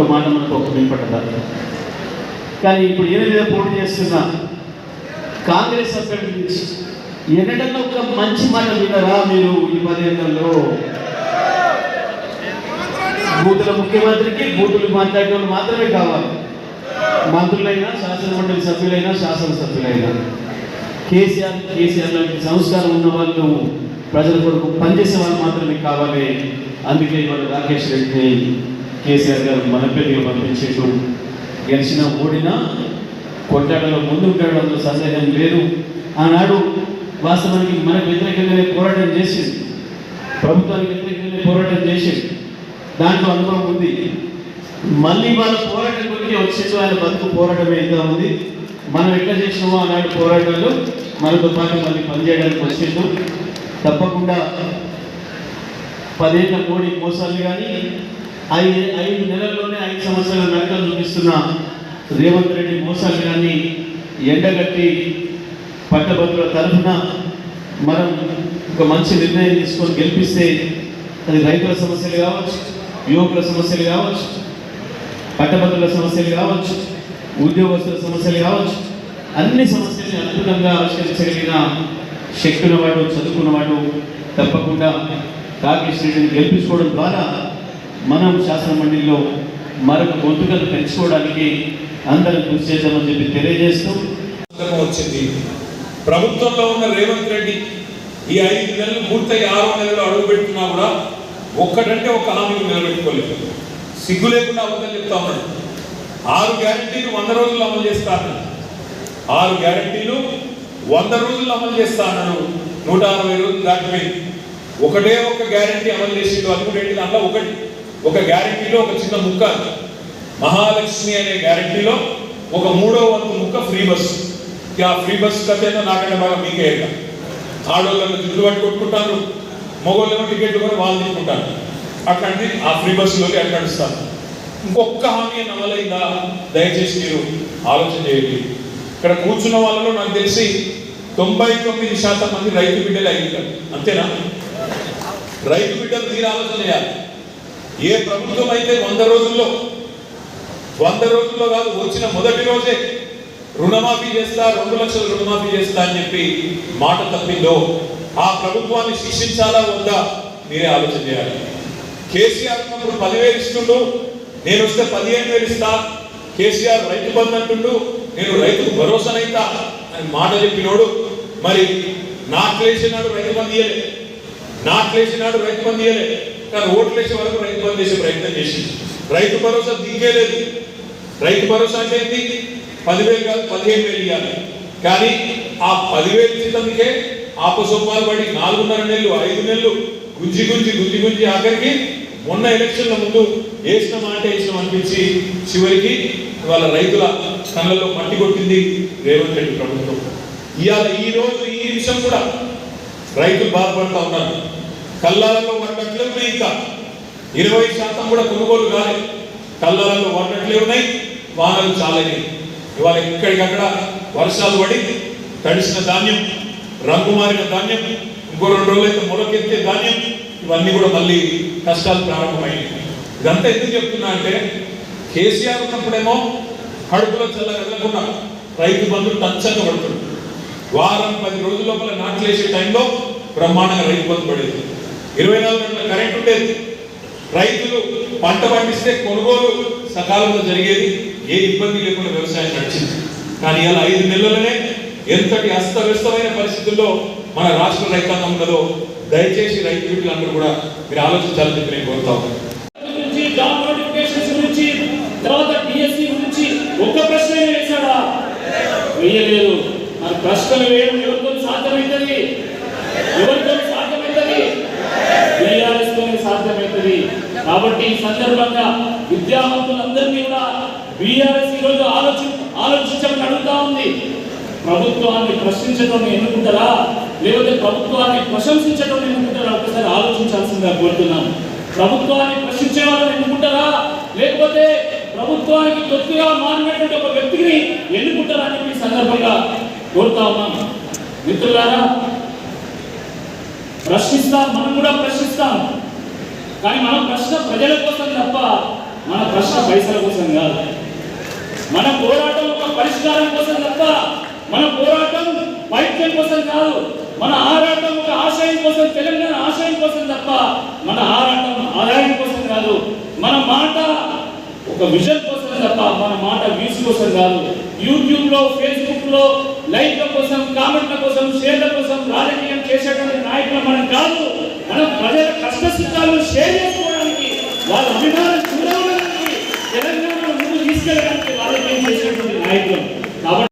ఒక మాట మనకు ఒక వినపడ్డదా కానీ ఇప్పుడు ఏది మీద పోటీ చేస్తున్న కాంగ్రెస్ అభ్యర్థి నుంచి ఎన్నడన్నా ఒక మంచి మాట వినరా మీరు ఈ పదేళ్ళలో బూతుల ముఖ్యమంత్రికి బూతులు మాట్లాడే వాళ్ళు మాత్రమే కావాలి. మంత్రులైనా శాసనమండలి సభ్యులైనా శాసనసభ్యులైనా. కేసీఆర్ కేసీఆర్ లాంటి సంస్కారం ఉన్న వాళ్ళు ప్రజల కొరకు పనిచేసే వాళ్ళు మాత్రమే కావాలి. అందుకే ఇవాళ రాకేష్ రెడ్డి కేసీఆర్ గారు మన పెళ్ళిగా పంపించేట్టు గెలిచిన ఓడినా కొట్లాటలో ముందు సందేహం లేదు. ఆనాడు వాస్తవానికి మనకు వ్యతిరేకంగానే పోరాటం చేసింది ప్రభుత్వానికి వ్యతిరేకంగానే పోరాటం చేసింది దాంట్లో అనుభవం ఉంది. మళ్ళీ వాళ్ళ పోరాటం గురించి వచ్చేసి వాళ్ళ బతుకు పోరాటం ఎంత ఉంది. మనం ఎట్లా చేసినామో ఆనాడు పోరాటాలు మనతో పాటు మళ్ళీ పనిచేయడానికి వచ్చేసాం తప్పకుండా పదేళ్ళ కోడి మోసాలు కానీ ఐదు ఐదు నెలల్లోనే ఐదు సంవత్సరాల నరకలు చూపిస్తున్న రేవంత్ రెడ్డి మోసాలు ఎండగట్టి పట్టభద్రుల తరఫున మనం ఒక మంచి నిర్ణయం తీసుకొని గెలిపిస్తే అది రైతుల సమస్యలు కావచ్చు యువకుల సమస్యలు కావచ్చు పట్టభద్రుల సమస్యలు కావచ్చు ఉద్యోగస్తుల సమస్యలు కావచ్చు అన్ని సమస్యల్ని అద్భుతంగా ఆవిష్కరించగలిగిన శక్తి ఉన్నవాడు చదువుకున్నవాడు తప్పకుండా రాకేష్ రెడ్డిని గెలిపించుకోవడం ద్వారా మనం శాసన మండలిలో మరొక గొంతుకలు పెంచుకోవడానికి అందరం కృషి చేద్దామని చెప్పి తెలియజేస్తూ వచ్చింది. ప్రభుత్వంలో ఉన్న రేవంత్ రెడ్డి ఈ ఐదు నెలలు పూర్తయి ఆరు నెలలు అడుగు పెడుతున్నా కూడా ఒక్కటంటే ఒక హామీని నిలబెట్టుకోలేదు. సిగ్గు లేకుండా అబద్ధాలు చెప్తా ఉన్నాడు. ఆరు గ్యారంటీలు వంద రోజులు అమలు చేస్తా ఆరు గ్యారంటీలు వంద రోజులు అమలు చేస్తా నూట అరవై రోజులు దాటిపోయింది. ఒకటే ఒక గ్యారంటీ అమలు చేసిండు అనుకునేది దాంట్లో ఒకటి. ఒక గ్యారంటీలో ఒక చిన్న ముక్క మహాలక్ష్మి అనే గ్యారంటీలో ఒక మూడో వంతు ముక్క ఫ్రీ బస్ ఇక ఆ ఫ్రీ బస్ కథ నాకంటే బాగా మీకే ఎరక. ఆడోళ్ళని జుట్టు పట్టి కొట్టుకుంటారు. మగోళ్ళేమో టికెట్ కూడా వాళ్ళు తీసుకుంటారు. అట్లాంటి ఆ ఫ్రీ బస్సులోకి అట్లాడిస్తారు ఇంకొక హామీ అమలైందా? దయచేసి మీరు ఆలోచన చేయండి. ఇక్కడ కూర్చున్న వాళ్ళలో నాకు తెలిసి తొంభై తొమ్మిది శాతం మంది రైతు బిడ్డలు అయ్యింటారు అంతేనా? రైతు బిడ్డలు మీరు ఆలోచన చేయాలి. ఏ ప్రభుత్వం అయితే వంద రోజుల్లో వంద రోజుల్లో కాదు వచ్చిన మొదటి రోజే రుణమాఫీ చేస్తా రెండు లక్షలు రుణమాఫీ చేస్తా అని చెప్పి మాట తప్పిందో ఆ ప్రభుత్వాన్ని శిక్షించాలా వద్దా మీరే ఆలోచన చేయాలి. కేసీఆర్ ఉన్నప్పుడు పదివేలు ఇస్తుండు నేను వస్తే పదిహేను వేలు ఇస్తా కేసీఆర్ రైతు బంధు అంటుండు నేను రైతుకు భరోసానైతా అని మాట చెప్పినోడు మరి నాట్లేసినాడు రైతు బంధు ఇయ్యలే నాట్లేసినాడు రైతు బంధు ఇయ్యలే. కానీ ఓట్లేసే వరకు రైతు పని చేసే ప్రయత్నం చేసి రైతు భరోసా దిగే లేదు రైతు భరోసా అంటే ఏంటి? పదివేలు కాదు పదిహేను వేలు ఇవ్వాలి కానీ ఆ పదివేలు ఇచ్చినందుకే ఆపసొప్పాలు పడి నాలుగున్నర నెలలు ఐదు నెలలు గుంజి గుంజి గుంజి గుంజి ఆఖరికి మొన్న ఎలక్షన్ల ముందు వేసిన మాట వేసిన అనిపించి చివరికి వాళ్ళ రైతుల కళ్ళలో మట్టి కొట్టింది రేవంత్ రెడ్డి ప్రభుత్వం. ఇవాళ ఈ రోజు ఈ నిమిషం కూడా రైతులు బాధపడతా ఉన్నారు. కల్లాలలో వడ్డట్లే ఉన్నాయి ఇంకా. ఇరవై శాతం కూడా కొనుగోలు కాలేదు. కల్లాలలో వడ్డట్లే ఉన్నాయి వానలు చాలని. ఇవాళ ఎక్కడికక్కడ వర్షాలు పడి తడిసిన ధాన్యం రంగు మారిన ధాన్యం ఇంకో రెండు రోజులైతే మొలకెత్తే ధాన్యం ఇవన్నీ కూడా మళ్ళీ కష్టాలు ప్రారంభమయ్యాయి ఇదంతా ఎందుకు చెప్తున్నా అంటే కేసీఆర్ ఉన్నప్పుడేమో కడుపులో చల్ల కదలకుండా రైతు బంధువులు టంచంగా పడుతుంది వారం పది రోజుల లోపల నాట్లేసే టైంలో బ్రహ్మాండంగా రైతు బంధు పడేది. ఇరవై నాలుగు గంటల కరెంట్ ఉండేది. రైతులు పంట పండిస్తే కొనుగోలు సకాలంలో జరిగేది. ఏ ఇబ్బంది లేకుండా వ్యవసాయం నడిచింది. కానీ ఇలా ఐదు నెలలనే ఎంతటి అస్తవ్యస్తమైన పరిస్థితుల్లో మన రాష్ట్ర రైతాంగం ఉన్నదో దయచేసి రైతు బిడ్డలందరూ కూడా మీరు ఆలోచించాలని చెప్పి నేను కోరుతా తర్వాత డిఎస్సి గురించి ఒక్క ప్రశ్న వేశాడా? వేయలేదు. మరి ప్రశ్నలు వేయడం ఎవరితో సాధ్యమవుతుంది ఎవరితో బీఆర్ఎస్ సాధ్యమవుతుంది కాబట్టి ఈ సందర్భంగా విద్యావంతులందరినీ కూడా బీఆర్ఎస్ ఈరోజు ఆలోచి ఆలోచించమని అడుగుతా ఉంది. ప్రభుత్వాన్ని ప్రశ్నించడం ఎన్నుకుంటారా? లేకపోతే ప్రభుత్వాన్ని ప్రశంసించడం ఎన్నుకుంటారా? ఒకసారి ఆలోచించాల్సిందిగా కోరుతున్నాను ప్రభుత్వాన్ని ప్రశ్నించే వాళ్ళని ఎన్నుకుంటారా? లేకపోతే ప్రభుత్వానికి తొత్తుగా మారినటువంటి ఒక వ్యక్తిని ఎన్నుకుంటారా అని చెప్పి సందర్భంగా కోరుతా ఉన్నాం. మిత్రులారా ప్రశ్నిస్తాం మనం కూడా ప్రశ్నిస్తాం. కానీ మనం ప్రశ్న ప్రజల కోసం తప్ప మన ప్రశ్న పైసల కోసం కాదు. మన పోరాటం ఒక పరిష్కారం కోసం తప్ప మన పోరాటం వైద్యం కోసం కాదు. మన ఆరాటం ఒక ఆశయం కోసం తెలంగాణ ఆశయం కోసం తప్ప మన ఆరాటం ఆదాయం కోసం కాదు. మన మాట ఒక విజన్ కోసం తప్ప మన మాట వ్యూస్ కోసం కాదు. యూట్యూబ్లో ఫేస్బుక్లో లైక్ల కోసం కామెంట్ల కోసం షేర్ల కోసం రాజకీయం చేసేటువంటి నాయకులు మనం కాదు. మనం ప్రజల కష్ట సుఖాలు షేర్ చేసుకోవడానికి వాళ్ళ అభిమానం చూడడానికి తెలంగాణ ముందు తీసుకెళ్ళడానికి రాజకీయం చేసినటువంటి నాయకులు. కాబట్టి